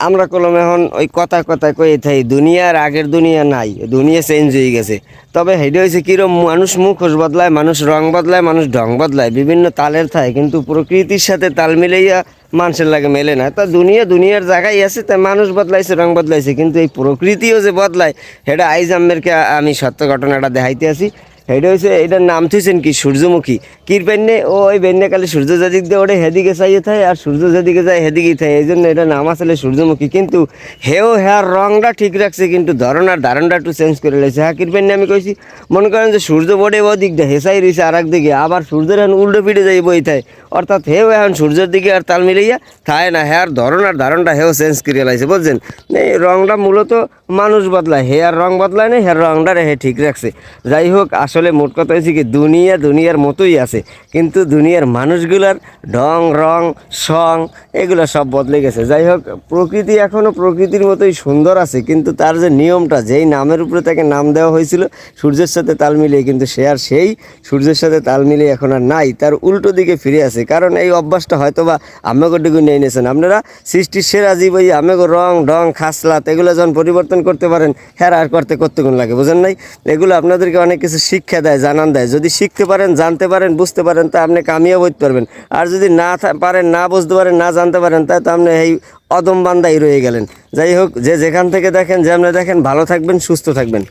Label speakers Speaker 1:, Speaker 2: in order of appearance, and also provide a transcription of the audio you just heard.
Speaker 1: আমরা কলম এখন ওই কথা কথা কয়ে থাই, দুনিয়ার আগের দুনিয়া নাই, দুনিয়া চেঞ্জ হয়ে গেছে। তবে হেডে হয়েছে কিরম মানুষ মুখোশ বদলায়, মানুষ রং বদলায়, মানুষ ঢং বদলায়, বিভিন্ন তালের থাকে কিন্তু প্রকৃতির সাথে তাল মিলাইয়া মানুষের লাগে মেলে না। তা দুনিয়া দুনিয়ার জায়গায় আছে, তাই মানুষ বদলাইছে, রং বদলাইছে, কিন্তু এই প্রকৃতিও যে বদলায় সেটা আইজ আমেরকে আমি সত্য ঘটনাটা দেখাইতে আছি এটা হচ্ছে এটার নাম থুইছেন কি? সূর্যমুখী। কির পেন্নে? ও, ওই বেন্নে কালে সূর্য যেদিক দিয়ে ওটা হেদিকে চাইয়ে থাকে আর সূর্য যেদিকে যায় হেদিকেই থাকে এই জন্য এটা নাম আসলে সূর্যমুখী। কিন্তু হেও হেয়ার রংটা ঠিক রাখছে, কিন্তু ধরনার ধারণটা একটু চেঞ্জ করে লেছে। হ্যাঁ কির পেন্নে আমি কইছি, মনে করেন যে সূর্য বোর্ডে ও দিকটা হেসাই রয়েছে আর এক দিকে, আবার সূর্যের এখন উল্টো পিঠে যাই বই থাকে অর্থাৎ হেও এখন সূর্যের দিকে আর তাল মিলাইয়া থাকে না, হেয়ার ধরনার ধারণটা হেও চেঞ্জ করে লাইছে, বুঝছেন? এই রংটা মূলত মানুষ বদলায় হে আর রং বদলায় না হের রংটা হে ঠিক রাখছে। যাই হোক আসলে মোট কথা হয়েছে কি, দুনিয়া দুনিয়ার মতোই আছে, কিন্তু দুনিয়ার মানুষগুলার ঢং রং, সং, এগুলো সব বদলে গেছে। যাই হোক, প্রকৃতি এখনও প্রকৃতির মতোই সুন্দর আছে, কিন্তু তার যে নিয়মটা, যেই নামের উপরে তাকে নাম দেওয়া হয়েছিল, সূর্যের সাথে তাল মিলিয়ে, কিন্তু সে আর সেই সূর্যের সাথে তাল মিলিয়ে এখন আর নাই, তার উল্টো দিকে ফিরে আছে। কারণ এই অভ্যাসটা হয়তো বা আমেগো ডিগু নিয়ে নিয়েছেন। আপনারা সৃষ্টির সেরা জীব ওই আমেগো রং ঢং খাসলাত, এগুলো যখন পরিবর্তন করতে পারেন হ্যাঁ আর করতে করতে লাগে? বুঝেন নাই? এগুলো আপনাদেরকে অনেক কিছু শিক্ষা দেয়, জানান দেয়। যদি শিখতে পারেন, জানতে পারেন, বুঝতে পারেন, তা আপনি কামিয়ে বইতে পারবেন। আর যদি না পারেন, না বুঝতে পারেন, না জানতে পারেন, তাই তো আপনি এই অদম বান্দাই রয়ে গেলেন। যাই হোক, যে যেখান থেকে দেখেন যেমন দেখেন, ভালো থাকবেন, সুস্থ থাকবেন।